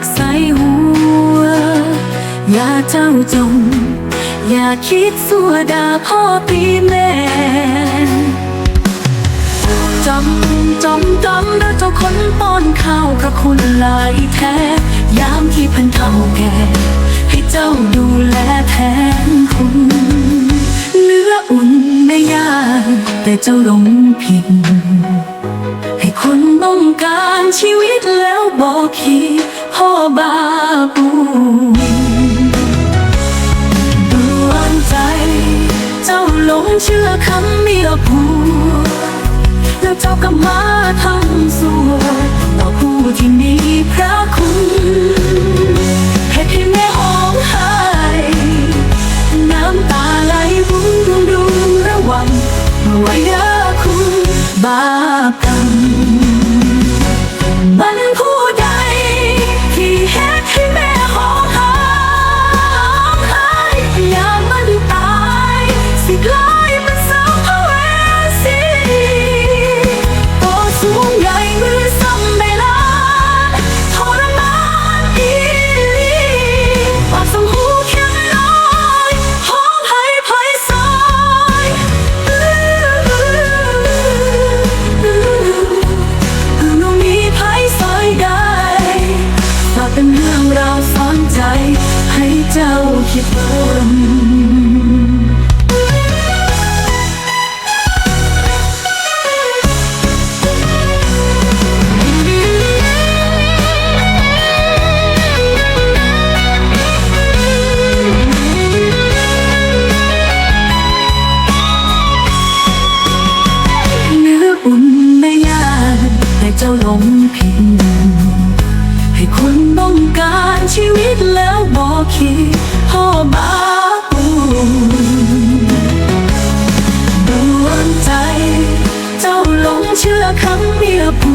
กใส่หัว อย่าเจ้าจง อย่าคิดสัวด่าพ่อปีแม่จำจำจำแล้วเจ้าคนป้อนข้าวพระคุณหลายแท้ ยามที่พันเท่าแก่ ให้เจ้าดูแลแทนคุณเหลืออุ่นไม่ยาก แต่เจ้าหลงผิดให้คนต้องการชีวิตแล้วบอกขี พ่อบาปูดวงใจ เจ้าหลงเชื่อคำเมียผูแล้วเจ้าก็มาทำสวยต่อผู้ที่มีพระ เป็นเรื่องราวสอนใจ ให้เจ้าคิดเพิ่มเนื้ออุ่นไม่ยากแต่เจ้าหลงผิด คุณต้องการชีวิตแล้วบอกคิดพ่อบาปูดวงใจ เจ้าหลงเชื่อคำเมียผู